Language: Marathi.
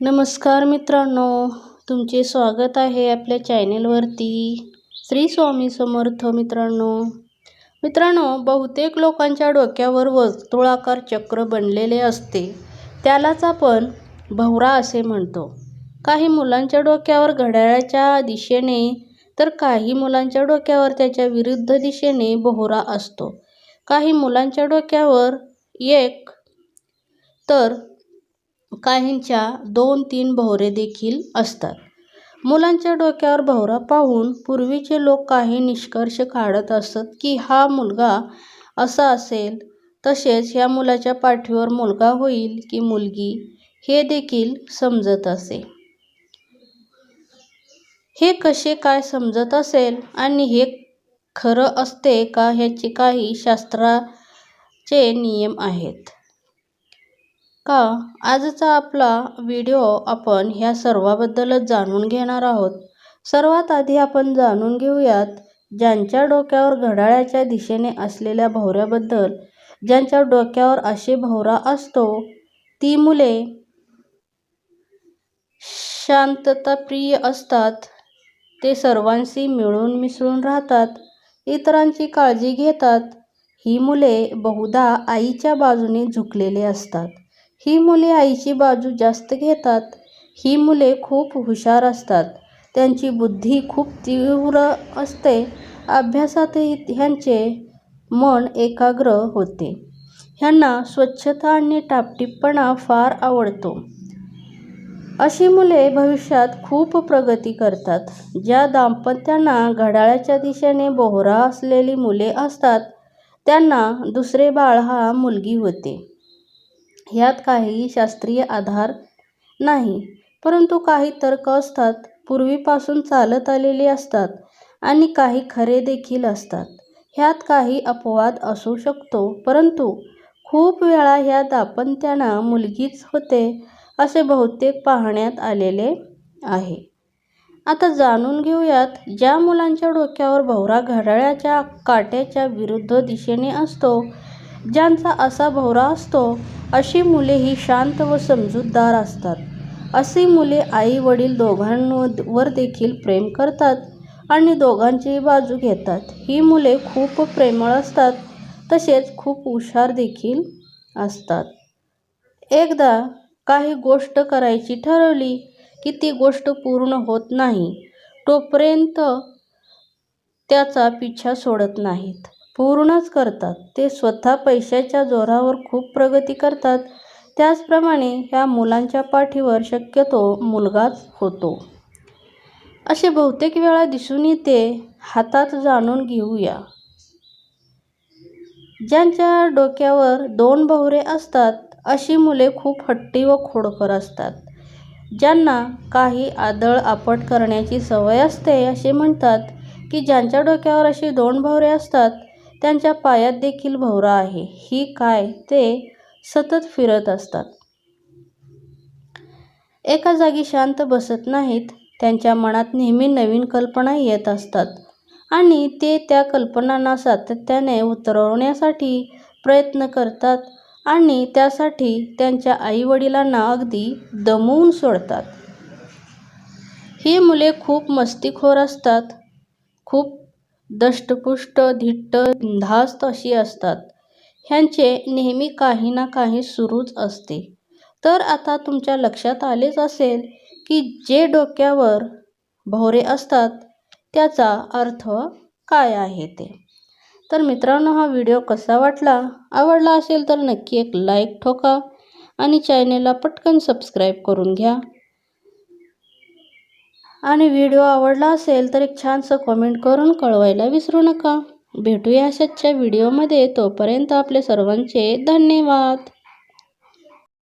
नमस्कार मित्रांनो तुमचे स्वागत आहे आपल्या चॅनेलवरती. श्री स्वामी समर्थ मित्रांनो. मित्रांनो बहुतेक लोकांच्या डोक्यावर वर्तुळाकार चक्र बनलेले असते. त्यालाच आपण भवरा असे म्हणतो. काही मुलांच्या डोक्यावर घड्याळाच्या दिशेने तर काही मुलांच्या डोक्यावर त्याच्या विरुद्ध दिशेने भोवरा असतो. काही मुलांच्या डोक्यावर एक तर काहींच्या दोन तीन भोवरे देखील असतात. मुलांच्या डोक्यावर भोवरा पाहून पूर्वीचे लोक काही निष्कर्ष काढत असत की हा मुलगा असा असेल तसेच ह्या मुलाच्या पाठीवर मुलगा होईल की मुलगी हे देखील समजत असे. हे कसे काय समजत असेल आणि हे खरं असते का ह्याचे काही शास्त्राचे नियम आहेत. का? आजचा आपला व्हिडिओ आपण ह्या सर्वाबद्दलच जाणून घेणार आहोत. सर्वात आधी आपण जाणून घेऊयात ज्यांच्या डोक्यावर घड्याळाच्या दिशेने असलेल्या भोवऱ्याबद्दल ज्यांच्या डोक्यावर असे भोवरा असतो ती मुले शांतताप्रिय असतात. ते सर्वांशी मिळून मिसळून राहतात इतरांची काळजी घेतात. ही मुले बहुधा आईच्या बाजूने झुकलेले असतात. ही मुले आईची बाजू जास्त घेतात. ही मुले खूप हुशार असतात. त्यांची बुद्धी खूप तीव्र असते. अभ्यासातही ह्यांचे मन एकाग्र होते. ह्यांना स्वच्छता आणि टापटीपणा फार आवडतो. अशी मुले भविष्यात खूप प्रगती करतात. ज्या दाम्पत्यांना घड्याळाच्या दिशेने बोहरा असलेली मुले असतात त्यांना दुसरे बाळ हा मुलगी होते. ह्यात काही शास्त्रीय आधार नाही. परंतु काही तर्क असतात पूर्वीपासून चालत आलेले असतात आणि काही खरे देखील असतात. ह्यात काही अपवाद असू शकतो परंतु खूप वेळा ह्या दाम्पत्यांना मुलगीच होते असे बहुतेक पाहण्यात आलेले आहे. आता जाणून घेऊयात ज्या मुलांच्या डोक्यावर भोवरा घड्याळाच्या काट्याच्या विरुद्ध दिशेने असतो ज्यांचा असा भोवरा असतो अशी मुले ही शांत व समजूतदार असतात. अशी मुले आई वडील दोघांवर देखील प्रेम करतात आणि दोघांचीही बाजू घेतात. ही मुले खूप प्रेमळ असतात तसेच खूप हुशार देखील असतात. एकदा काही गोष्ट करायची ठरवली की ती गोष्ट पूर्ण होत नाही तोपर्यंत त्याचा पिछा सोडत नाहीत. पूर्णच करतात. ते स्वतः पैशाच्या जोरावर खूप प्रगती करतात. त्याचप्रमाणे ह्या मुलांच्या पाठीवर शक्यतो मुलगाच होतो. असे बहुतेक वेळा दिसून येते. हातात जाणून घेऊया. ज्यांच्या डोक्यावर दोन भोवरे असतात अशी मुले खूप हट्टी व खोडकर असतात. ज्यांना काही आदळ आपट करण्याची सवय असते असे म्हणतात की ज्यांच्या डोक्यावर अशी दोन भोवरे असतात त्यांच्या पायात देखील भोवरा आहे. ही काय? ते सतत फिरत असतात. एका जागी शांत बसत नाहीत. त्यांच्या मनात नेहमी नवीन कल्पना येत असतात. आणि ते त्या कल्पनांना सातत्याने उतरवण्यासाठी प्रयत्न करतात आणि त्यासाठी त्यांच्या आईवडिलांना अगदी दमवून सोडतात. ही मुले खूप मस्तीखोर असतात. खूप दष्टपुष्ट धिट्ट बिनधास्त अशी असतात. ह्यांचे नेहमी काही ना काही सुरूच असते. तर आता तुमच्या लक्षात आलेच असेल की जे डोक्यावर भोवरे असतात त्याचा अर्थ काय आहे ते. तर मित्रांनो हा व्हिडिओ कसा वाटला? आवडला असेल तर नक्की एक लाईक ठोका आणि चॅनेलला पटकन सबस्क्राईब करून घ्या. आणि व्हिडिओ आवडला असेल तर एक छानसं कमेंट करून कळवायला विसरू नका. भेटूया अशाच्या व्हिडिओमध्ये तोपर्यंत आपले सर्वांचे धन्यवाद.